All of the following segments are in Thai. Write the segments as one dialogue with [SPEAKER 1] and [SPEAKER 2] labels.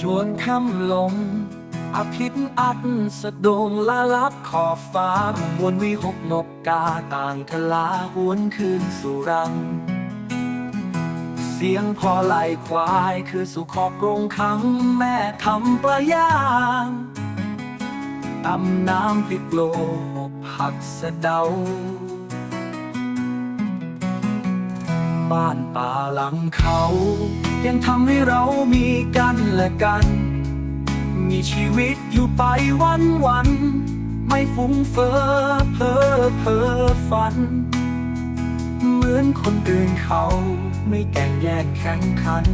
[SPEAKER 1] จวนคำลง อาทิตย์อัดสะดงละลับขอบฟ้ามวนวิหกนกกาต่างทลาหวนคืนสู่รัง เสียงพอไหลควายคือสู่ขอบกรงขังแม่ทำปลาย่างตำน้ำพิกโลผักสะเดา บ้านป่าหลังเขา ยังทำให้เรามีกันและกัน มีชีวิตอยู่ไปวันวันๆไม่ฟุ้งเฟ้อเพ้อเพ้อฝัน เหมือนคนอื่นเขาไม่แก่งแยกแข่งขัน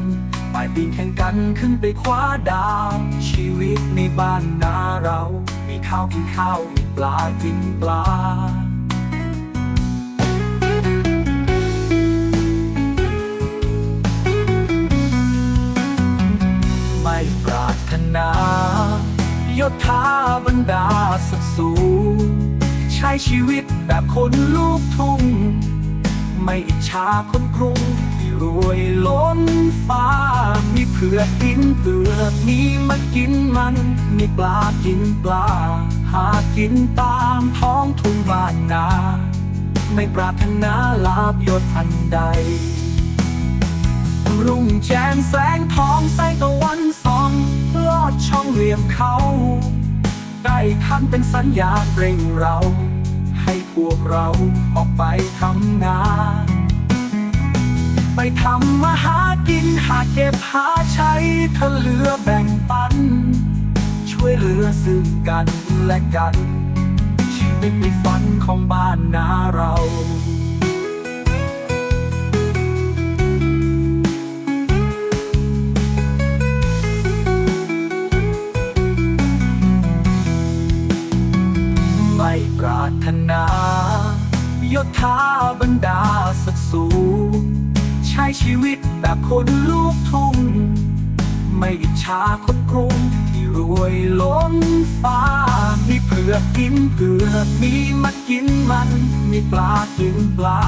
[SPEAKER 1] ไปปีนแข่งกันขึ้นไปคว้าดาว ชีวิตในบ้านนาเรา มีข้าวกินข้าวมีปลากินปลา ปรารถนายศถาบรรดาสักดิ์สูงใช้ชีวิตแบบคนลูกทุ่ง ไม่อิจฉาคนกรุงที่รวยล้นฟ้า มีเผือกกินเผือกมีมากินมัน มีปลากินปลา หากินตามท้องทุ่งบ้านนา ไม่ปรารถนาลาบยศอันใด รุ่งแจ้งแสงทองใสตะวัน เหลี่ยมเขาใกล้คันเป็นสัญญาณเร่งเรา ให้พวกเราออกไปทำงาน ไปทำมาหากินหาเก็บหาใช้ถ้าเหลือแบ่งปัน ช่วยเหลือซึ่งกันและกัน ชีวิตในฝันของบ้านนาเราารถนายศถาบรรดาสักดิ์สูงใช้ชีวิตแบบคนลูกทุ่ง ไม่อิจฉาคนกรุงที่รวยล้นฟ้า มีเผือกกินเผือกมีมันกินมัน มีปลากินปลา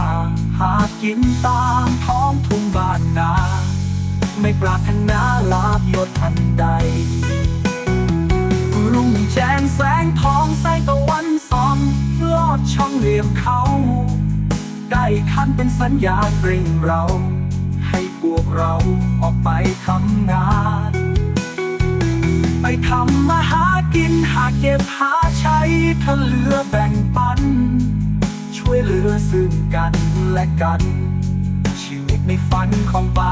[SPEAKER 1] หากินตามท้องทุ่งบ้านนา ไม่ปรารถนาลา ยมเขา ได้คันเป็นสัญญาณเร่งเรา ให้พวกเราออกไปทำงาน ไปทำมาหากินหาเก็บหาใช้ถ้าเหลือแบ่งปัน ช่วยเหลือซึ่งกันและกัน ชีวิตในฝันของบ้า